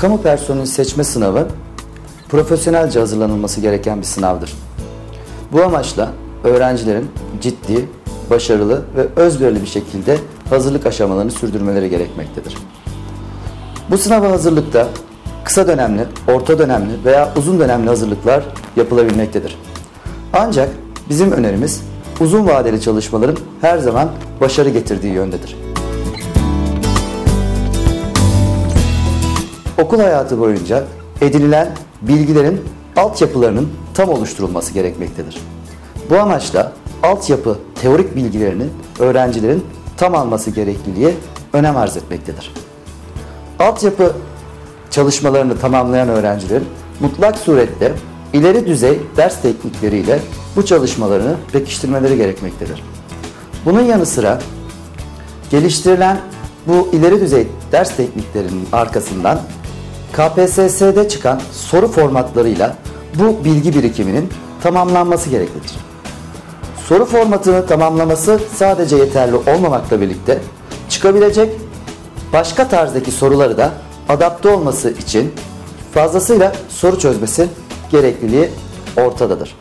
kamu personeli seçme sınavı profesyonelce hazırlanılması gereken bir sınavdır. Bu amaçla öğrencilerin ciddi, başarılı ve özverili bir şekilde hazırlık aşamalarını sürdürmeleri gerekmektedir. Bu sınava hazırlıkta kısa dönemli, orta dönemli veya uzun dönemli hazırlıklar yapılabilmektedir. Ancak bizim önerimiz uzun vadeli çalışmaların her zaman başarı getirdiği yöndedir. Okul hayatı boyunca edinilen bilgilerin altyapılarının tam oluşturulması gerekmektedir. Bu amaçla altyapı teorik bilgilerini öğrencilerin tam alması gerekliliği önem arz etmektedir. Altyapı çalışmalarını tamamlayan öğrencilerin mutlak surette ileri düzey ders teknikleriyle bu çalışmalarını pekiştirmeleri gerekmektedir. Bunun yanı sıra geliştirilen bu ileri düzey ders tekniklerinin arkasından KPSS'de çıkan soru formatlarıyla bu bilgi birikiminin tamamlanması gereklidir. Soru formatını tamamlaması sadece yeterli olmamakla birlikte çıkabilecek başka tarzdaki soruları da adapte olması için fazlasıyla soru çözmesi gerekliliği ortadadır.